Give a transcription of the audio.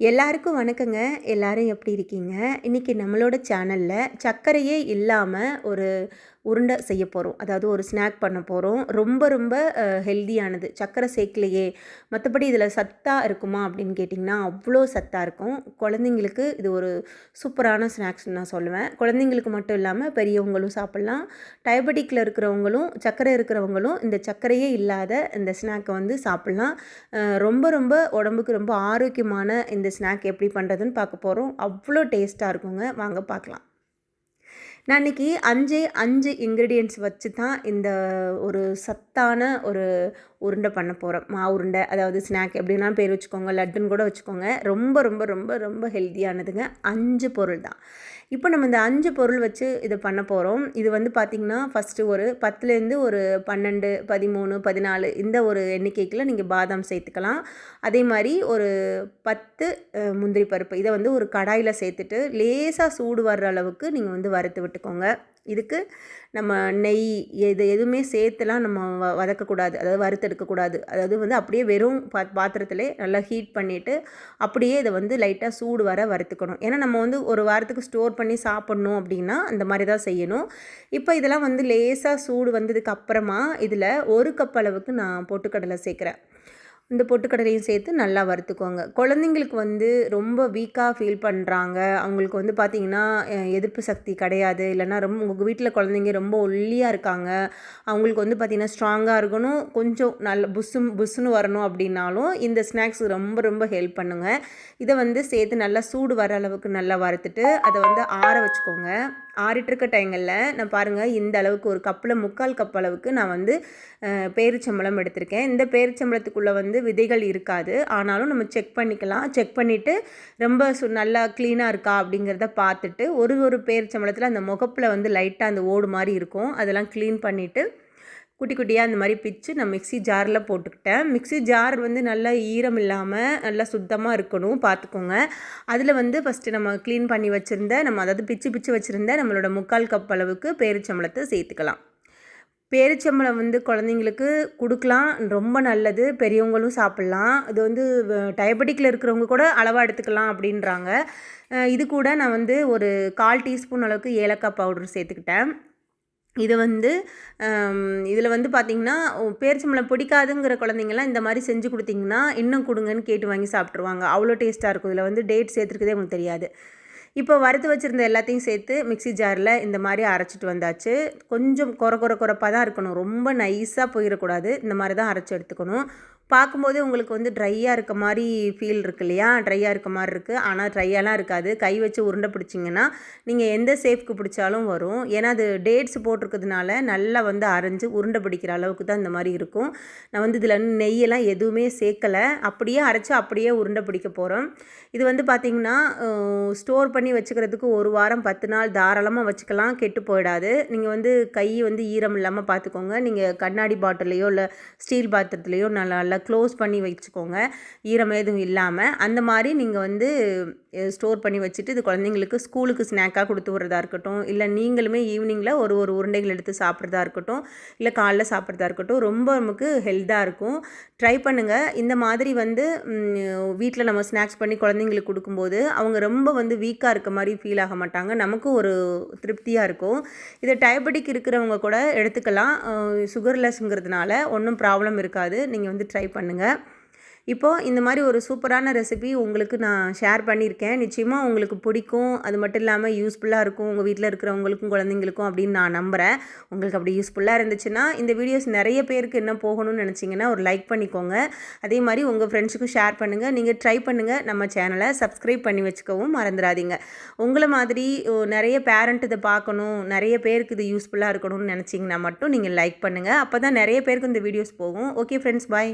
எல்லாருக்கும் வணக்கங்க. எல்லாரும் எப்படி இருக்கீங்க? இன்றைக்கி நம்மளோட சேனலில் சர்க்கரையே இல்லாமல் ஒரு உருண்டை செய்ய போகிறோம் அதாவது ஒரு ஸ்நாக் பண்ண போகிறோம் ரொம்ப ரொம்ப ஹெல்தியானது சர்க்கரை சேர்க்கலையே. மற்றபடி இதில் சத்தாக இருக்குமா அப்படின்னு கேட்டிங்கன்னா அவ்வளோ சத்தாக இருக்கும். குழந்தைங்களுக்கு இது ஒரு சூப்பரான ஸ்நாக்ஸ்னு நான் சொல்லுவேன். குழந்தைங்களுக்கு மட்டும் இல்லாமல் பெரியவங்களும் சாப்பிட்லாம். டயபெட்டிக்கில் இருக்கிறவங்களும் சர்க்கரை இருக்கிறவங்களும் இந்த சர்க்கரையே இல்லாத இந்த ஸ்நாக்கை வந்து சாப்பிட்லாம். ரொம்ப ரொம்ப உடம்புக்கு ரொம்ப ஆரோக்கியமான இந்த ஸ்நாக் எப்படி பண்ணுறதுன்னு பார்க்க போகிறோம் அவ்வளோ டேஸ்ட்டாக இருக்குங்க. வாங்க பார்க்கலாம். நான் இன்றைக்கி அஞ்சே அஞ்சு இன்க்ரீடியன்ட்ஸ் வச்சு தான் இந்த ஒரு சத்தான ஒரு உருண்டை பண்ண போகிறோம் மா உருண்டை அதாவது ஸ்நாக் எப்படின்னா பேர் வச்சுக்கோங்க லட்டுன்னு கூட வச்சுக்கோங்க. ரொம்ப ரொம்ப ரொம்ப ரொம்ப ஹெல்த்தியானதுங்க அஞ்சு பொருள் தான் இப்போ நம்ம இந்த அஞ்சு பொருள் வச்சு இதை பண்ண போகிறோம் இது வந்து பார்த்திங்கன்னா ஃபஸ்ட்டு ஒரு பத்துலேருந்து ஒரு பன்னெண்டு பதிமூணு பதினாலு இந்த ஒரு எண்ணிக்கைக்குள்ள நீங்கள் பாதாம் சேர்த்துக்கலாம். அதே மாதிரி ஒரு பத்து முந்திரி பருப்பு இதை வந்து ஒரு கடாயில் சேர்த்துட்டு லேசாக சூடு வர்ற அளவுக்கு நீங்கள் வந்து வறுத்து விட்டுக்கோங்க. இதுக்கு நம்ம நெய் எது எதுவுமே சேர்த்துலாம் நம்ம வ வதக்கக்கூடாது. அதாவது வறுத்தெடுக்கக்கூடாது. அதாவது வந்து அப்படியே வெறும் பா பாத்திரத்திலே நல்லா ஹீட் பண்ணிவிட்டு அப்படியே இதை வந்து லைட்டாக சூடு வர வறுத்துக்கணும். ஏன்னா நம்ம வந்து ஒரு வாரத்துக்கு ஸ்டோர் பண்ணி சாப்பிட்ணும் அப்படின்னா அந்த மாதிரி தான் செய்யணும். இப்போ இதெல்லாம் வந்து லேசாக சூடு வந்ததுக்கு அப்புறமா இதில் ஒரு கப் அளவுக்கு நான் பொட்டுக்கடலை சேர்க்குறேன். இந்த பொட்டுக்கடலையும் சேர்த்து நல்லா வறுத்துக்கோங்க. குழந்தைங்களுக்கு வந்து ரொம்ப வீக்காக ஃபீல் பண்ணுறாங்க அவங்களுக்கு வந்து பார்த்திங்கன்னா எதிர்ப்பு சக்தி கிடையாது. இல்லைனா ரொம்ப உங்கள் வீட்டில் குழந்தைங்க ரொம்ப ஒல்லியாக இருக்காங்க. அவங்களுக்கு வந்து பார்த்திங்கன்னா ஸ்ட்ராங்காக இருக்கணும். கொஞ்சம் நல்ல புஸ்ஸு புஸ்ஸுன்னு வரணும் அப்படின்னாலும் இந்த ஸ்நாக்ஸ் ரொம்ப ரொம்ப ஹெல்ப் பண்ணுங்கள் இதை வந்து சேர்த்து நல்லா சூடு வர அளவுக்கு நல்லா வறுத்துட்டு அதை வந்து ஆற வச்சுக்கோங்க. ஆறிட்டுருக்க டைங்களில் நான் பாருங்கள் இந்த அளவுக்கு ஒரு கப்பில் முக்கால் கப் அளவுக்கு நான் வந்து பேரிச்சம்பளம் எடுத்திருக்கேன். இந்த பேரிச்சம்பளத்துக்குள்ளே வந்து விதைகள் இருக்காது. ஆனாலும் நம்ம செக் பண்ணிக்கலாம். செக் பண்ணிவிட்டு ரொம்ப சு நல்லா க்ளீனாக இருக்கா அப்படிங்கிறத பார்த்துட்டு ஒரு ஒரு பேரிச்சம்பளத்தில் அந்த முகப்பில் வந்து லைட்டாக அந்த ஓடு மாதிரி இருக்கும். அதெல்லாம் க்ளீன் பண்ணிவிட்டு குட்டி குட்டியாக அந்த மாதிரி பிச்சு நான் மிக்சி ஜாரில் போட்டுக்கிட்டேன். மிக்சி ஜார் வந்து நல்லா ஈரம் இல்லாமல் நல்லா சுத்தமாக இருக்கணும் பார்த்துக்கோங்க. அதில் வந்து ஃபஸ்ட்டு நம்ம க்ளீன் பண்ணி வச்சுருந்த நம்ம அதாவது பிச்சு பிச்சு வச்சுருந்த நம்மளோட முக்கால் கப் அளவுக்கு பேரிச்சம்பளத்தை சேர்த்துக்கலாம். பேரிச்சம்பளம் வந்து குழந்தைங்களுக்கு கொடுக்கலாம் ரொம்ப நல்லது. பெரியவங்களும் சாப்பிட்லாம். இது வந்து டயபெட்டிக்கில் இருக்கிறவங்க கூட அளவாக எடுத்துக்கலாம் அப்படின்றாங்க. இது கூட நான் வந்து ஒரு கால் டீஸ்பூன் அளவுக்கு ஏலக்காய் பவுடர் சேர்த்துக்கிட்டேன். இது வந்து இதில் வந்து பார்த்திங்கன்னா பேரிச்சம்பளம் பிடிக்காதுங்கிற குழந்தைங்கலாம் இந்த மாதிரி செஞ்சு கொடுத்திங்கன்னா இன்னும் கொடுங்கன்னு கேட்டு வாங்கி சாப்பிட்ருவாங்க அவ்வளோ டேஸ்ட்டாக இருக்கும். இதில் வந்து டேட் சேர்த்துருக்கதே உங்களுக்கு தெரியாது. இப்போ வறுத்து வச்சுருந்த எல்லாத்தையும் சேர்த்து மிக்சி ஜாரில் இந்த மாதிரி அரைச்சிட்டு வந்தாச்சு. கொஞ்சம் குறை குறை குறைப்பாக தான் இருக்கணும். ரொம்ப நைஸாக போயிடக்கூடாது இந்த மாதிரி தான் அரைச்சி எடுத்துக்கணும். பார்க்கும்போதே உங்களுக்கு வந்து ட்ரையாக இருக்க மாதிரி ஃபீல் இருக்கு இல்லையா? ட்ரையாக இருக்க மாதிரி இருக்குது ஆனால் ட்ரையாலாம் இருக்காது. கை வச்சு உருண்டை பிடிச்சிங்கன்னா நீங்கள் எந்த சேஃப்க்கு பிடிச்சாலும் வரும். ஏன்னா அது டேட்ஸ் போட்டிருக்கிறதுனால நல்லா வந்து அரைஞ்சு உருண்டை பிடிக்கிற அளவுக்கு தான் இந்த மாதிரி இருக்கும். நான் வந்து இதில் நெய்யெல்லாம் எதுவுமே சேர்க்கலை. அப்படியே அரைச்சி அப்படியே உருண்டை பிடிக்க போகிறோம் இது வந்து பார்த்திங்கன்னா ஸ்டோர் பண்ணி வச்சுக்கிறதுக்கு ஒரு வாரம் பத்து நாள் தாராளமாக வச்சுக்கலாம். கெட்டு போயிடாது. நீங்கள் வந்து கை வந்து ஈரம் இல்லாமல் பார்த்துக்கோங்க நீங்கள் கண்ணாடி பாட்டிலையோ இல்லை ஸ்டீல் பாத்திரத்துலையோ நல்லா நல்லா க்ளோஸ் பண்ணி வச்சுக்கோங்க. ஈரம் எதுவும் இல்லாமல் அந்த மாதிரி நீங்கள் வந்து ஸ்டோர் பண்ணி வச்சுட்டு இது குழந்தைங்களுக்கு ஸ்கூலுக்கு ஸ்நாக்காக கொடுத்து விட்றதா இருக்கட்டும் இல்லை நீங்களுமே ஈவினிங்கில் ஒரு ஒரு உருண்டைகள் எடுத்து சாப்பிட்றதா இருக்கட்டும் இல்லை காலைல சாப்பிட்றதா இருக்கட்டும் ரொம்ப நமக்கு ஹெல்த்தாக இருக்கும். ட்ரை பண்ணுங்கள் இந்த மாதிரி வந்து வீட்டில் நம்ம ஸ்நாக்ஸ் பண்ணி குழந்தைங்களுக்கு கொடுக்கும்போது அவங்க ரொம்ப வந்து வீக்காக இருக்க மாதிரி ஃபீல் ஆக மாட்டாங்க. நமக்கும் ஒரு திருப்தியாக இருக்கும். இதை டயபெட்டிக் இருக்கிறவங்க கூட எடுத்துக்கலாம். சுகர்லெஸ்ங்கிறதுனால ஒன்றும் ப்ராப்ளம் இருக்காது. நீங்கள் வந்து ட்ரை பண்ணுங்கள் இப்போது இந்த மாதிரி ஒரு சூப்பரான ரெசிபி உங்களுக்கு நான் ஷேர் பண்ணியிருக்கேன். நிச்சயமாக உங்களுக்கு பிடிக்கும். அது மட்டும் இல்லாமல் யூஸ்ஃபுல்லாக இருக்கும். உங்கள் வீட்டில் இருக்கிறவங்களுக்கும் குழந்தைங்களுக்கும் அப்படின்னு நான் நம்புகிறேன் உங்களுக்கு அப்படி யூஸ்ஃபுல்லாக இருந்துச்சுன்னா இந்த வீடியோஸ் நிறைய பேருக்கு என்ன போகணும்னு நினச்சிங்கன்னா ஒரு லைக் பண்ணிக்கோங்க. அதே மாதிரி உங்கள் ஃப்ரெண்ட்ஸுக்கும் ஷேர் பண்ணுங்கள் நீங்கள் ட்ரை பண்ணுங்கள் நம்ம சேனலை சப்ஸ்கிரைப் பண்ணி வச்சுக்கவும் மறந்துடாதீங்க. உங்களை மாதிரி நிறைய பேரண்ட் இதை பார்க்கணும். நிறைய பேருக்கு இது யூஸ்ஃபுல்லாக இருக்கணும்னு நினச்சிங்கன்னா மட்டும் நீங்கள் லைக் பண்ணுங்கள் அப்போ தான் நிறைய பேருக்கு இந்த வீடியோஸ் போகும். Okay friends bye